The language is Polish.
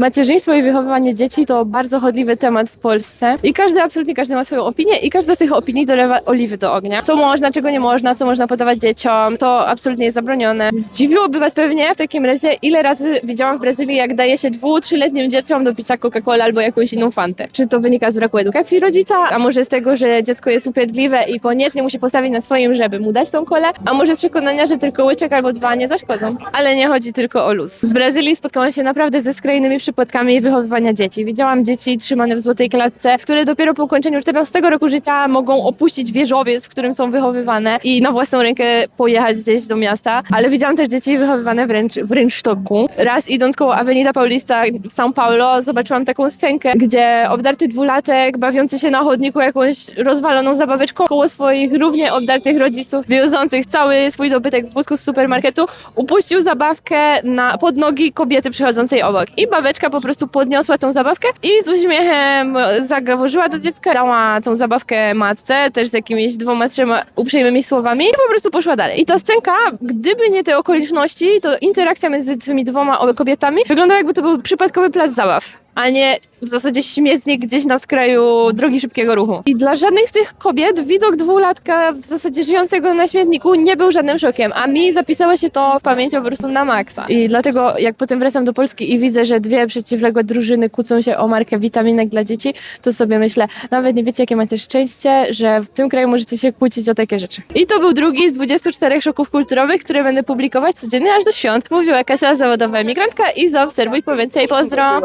Macierzyństwo i wychowywanie dzieci to bardzo chodliwy temat w Polsce i każdy, absolutnie każdy ma swoją opinię i każda z tych opinii dolewa oliwy do ognia. Co można, czego nie można, co można podawać dzieciom, to absolutnie jest zabronione. Zdziwiłoby was pewnie w takim razie, ile razy widziałam w Brazylii, jak daje się dwu, trzyletnim dzieciom do picia Coca-Cola albo jakąś inną fantę. Czy to wynika z braku edukacji rodzica, a może z tego, że dziecko jest upierdliwe i koniecznie musi postawić na swoim, żeby mu dać tą kolę, a może z przekonania, że tylko łyczek albo dwa nie zaszkodzą. Ale nie chodzi tylko o luz. W Brazylii spotkałam się naprawdę ze skrajnymi przypadkami wychowywania dzieci. Widziałam dzieci trzymane w złotej klatce, które dopiero po ukończeniu 14 roku życia mogą opuścić wieżowiec, w którym są wychowywane i na własną rękę pojechać gdzieś do miasta. Ale widziałam też dzieci wychowywane wręcz w rynsztoku. Raz idąc koło Avenida Paulista w São Paulo zobaczyłam taką scenkę, gdzie obdarty dwulatek bawiący się na chodniku jakąś rozwaloną zabaweczką koło swoich równie obdartych rodziców, wiodących cały swój dobytek w wózku z supermarketu, upuścił zabawkę na, pod nogi kobiety przychodzącej obok. I babeczka po prostu podniosła tą zabawkę i z uśmiechem zagaworzyła do dziecka, dała tą zabawkę matce, też z jakimiś dwoma, trzema uprzejmymi słowami i po prostu poszła dalej. I ta scenka, gdyby nie te okoliczności, to interakcja między tymi dwoma kobietami wyglądała jakby to był przypadkowy plac zabaw. A nie w zasadzie śmietnik gdzieś na skraju drogi szybkiego ruchu. I dla żadnej z tych kobiet widok dwulatka w zasadzie żyjącego na śmietniku nie był żadnym szokiem, a mi zapisało się to w pamięci po prostu na maksa. I dlatego jak potem wracam do Polski i widzę, że dwie przeciwległe drużyny kłócą się o markę witaminek dla dzieci, to sobie myślę, nawet nie wiecie jakie macie szczęście, że w tym kraju możecie się kłócić o takie rzeczy. I to był drugi z 24 szoków kulturowych, które będę publikować codziennie aż do świąt. Mówiła Kasia, zawodowa emigrantka i zaobserwuj po więcej. Pozdro!